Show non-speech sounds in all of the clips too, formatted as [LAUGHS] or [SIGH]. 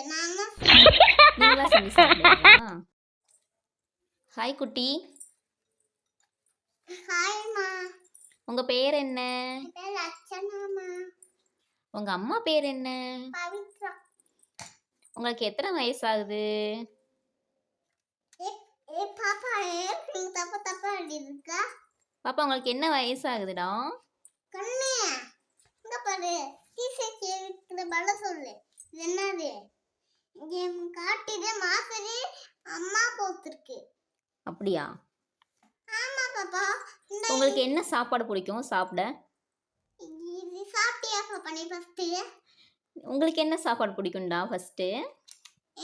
நீங்களா செஞ்சு சாப்பிடுவீங்களா? ஹாய் குட்டி. ஹாய்மா உங்க பேர் என்ன? உங்க அம்மா பேர் என்ன? உங்களுக்கு எத்தனை வயசாகுது? ஏ ஏ பாப்பா ஏ நீ தப்பா தப்பா இருக்கா பாப்பா உங்களுக்கு என்ன வயசாகுதுடா? கண்ணே. இங்க பாரு கேக்குற பல சொல்லு. என்னது? இங்கே காட்டுது மாசரி அம்மா போத்திருக்கு அப்படியா? ஆமா பாப்பா. உங்களுக்கு என்ன சாப்பாடு பிடிக்கும்? சாப்பிட. இது சாப்பிட்டியா பாப்பா நீ ஃபர்ஸ்ட் உங்களுக்கு என்ன சாப்பாடு பிடிக்கும்டா ஃபர்ஸ்ட்டு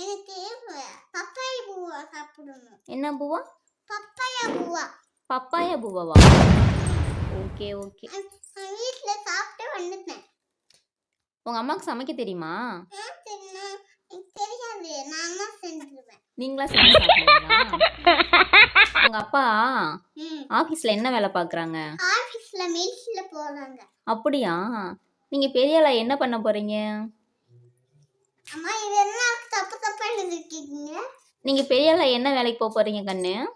எனக்கு பப்பாய பூவா சாப்பிடணும். என்ன பூவா? பப்பாய பூவா. பப்பாயா பூவாவா? Okay okay. வீட்ல சாப்பிட்டு வந்துட்டேன். உங்க அம்மாவுக்கு சமைக்க தெரியுமா? நீங்களா செஞ்சு [LAUGHS] உங்க அப்பா ம். ஆஃபீஸில் என்ன வேலை பார்க்குறாங்க ஆஃபீஸ்ல மெயில்ஸ்ல போறாங்க. அப்படியா? நீங்கள் பெரியாளா என்ன பண்ண போகிறீங்க அம்மா இது என்ன தப்பு தப்பா எழுதிருக்கீங்க? நீங்கள் பெரியாளா என்ன வேலைக்கு போக போகிறீங்க கண்ணு?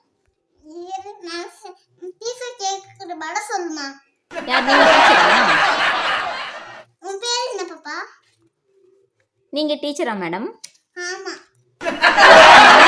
டீச்சர் கேட்குற பட சொல்லுமா? யார் உன் பேர் என்ன பாப்பா? நீங்கள் டீச்சரா மேடம்? ஆமா. [LAUGHS]